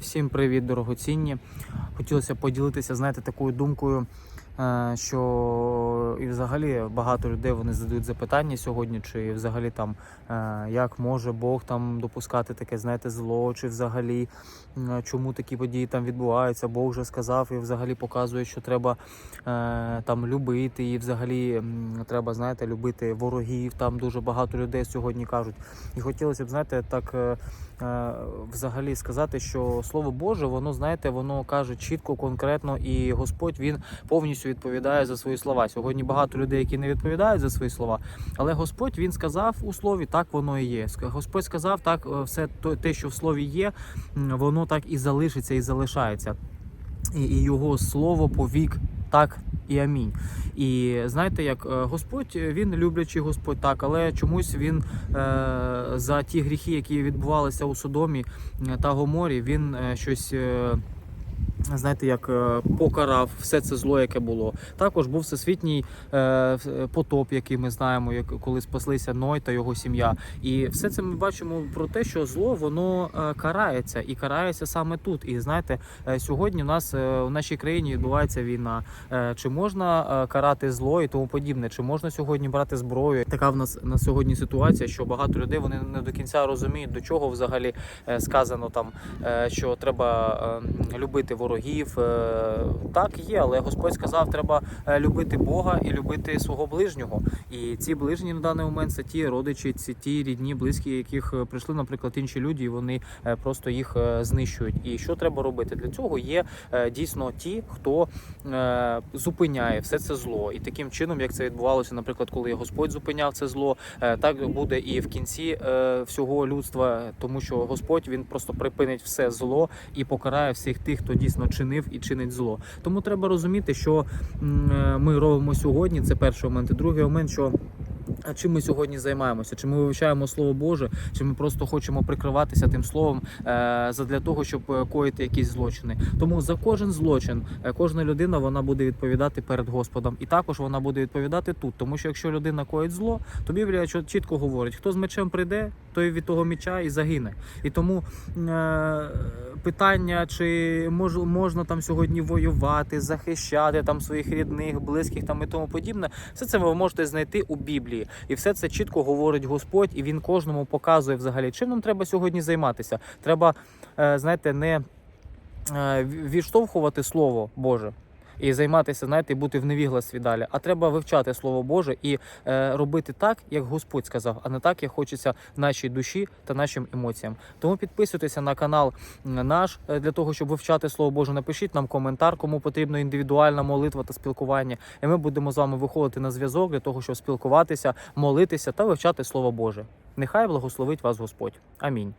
Всім привіт, дорогоцінні. Хотілося поділитися, знаєте, такою думкою, що і взагалі багато людей вони задають запитання сьогодні, чи взагалі там е, як може Бог там допускати таке, знаєте, зло, чи взагалі чому такі події там відбуваються. Бог вже сказав і взагалі показує, що треба е, там любити, і взагалі треба, знаєте, любити ворогів. Там дуже багато людей сьогодні кажуть. І хотілося б, знаєте, так. е, е, взагалі сказати, що слово Боже, воно знаєте, воно каже чітко, конкретно, і Господь він повністю відповідає за свої слова. Сьогодні багато людей, які не відповідають за свої слова, але Господь він сказав у слові, так воно і є. Господь сказав, так е, все те, що в слові є, воно так і залишиться, і залишається. І, і його слово повік так і амінь. І знаєте, як е, Господь е, він люблячий Господь, так, але чомусь він е, за ті гріхи, які відбувалися у Содомі та Гоморі, він щось. Е, Знаєте, як е, покарав все це зло, яке було. Також був всесвітній е, потоп, який ми знаємо, як коли спаслися Ной та його сім'я. І все це ми бачимо про те, що зло воно е, карається і карається саме тут. І знаєте, е, сьогодні в нас е, в нашій країні відбувається війна. Е, Чи можна е, карати зло і тому подібне? Чи можна сьогодні брати зброю? Така в нас на сьогодні ситуація, що багато людей вони не до кінця розуміють, до чого взагалі е, сказано там, е, що треба е, любити ворогів. Е, Так є, але Господь сказав, треба е, любити Бога і любити свого ближнього. І ці ближні на даний момент це ті родичі, ці ті рідні, близькі, яких е, прийшли, наприклад, інші люди, і вони просто їх знищують. І що треба робити? Для цього є дійсно ті, хто зупиняє все це зло. І таким чином, як це відбувалося, наприклад, коли Господь зупиняв це зло, так буде і в кінці всього людства, тому що Господь він просто припинить все зло і покарає всіх тих, хто дійсно чинив і чинить зло. Тому треба розуміти, що е, ми робимо сьогодні. Це перший момент. І другий момент, що а чим ми сьогодні займаємося? Чи ми вивчаємо слово Боже, чи ми просто хочемо прикриватися тим словом е, задля того, щоб е, коїти якісь злочини? Тому за кожен злочин кожна людина вона буде відповідати перед Господом, і також вона буде відповідати тут. Тому що якщо людина коїть зло, то Біблія чітко говорить: хто з мечем прийде, той від того меча і загине. І тому е, питання, чи мож, можна там сьогодні воювати, захищати там своїх рідних, близьких там і тому подібне, все це ви можете знайти у Біблії, і все це чітко говорить Господь, і він кожному показує взагалі, чим нам треба сьогодні займатися. Треба, е, знаєте, не е, відштовхувати слово Боже. І займатися, знаєте, і бути в невігластві далі. А треба вивчати слово Боже і е, робити так, як Господь сказав, а не так, як хочеться нашій душі та нашим емоціям. Тому підписуйтеся на канал наш е, для того, щоб вивчати слово Боже. Напишіть нам коментар, кому потрібна індивідуальна молитва та спілкування. І ми будемо з вами виходити на зв'язок для того, щоб спілкуватися, молитися та вивчати слово Боже. Нехай благословить вас Господь. Амінь.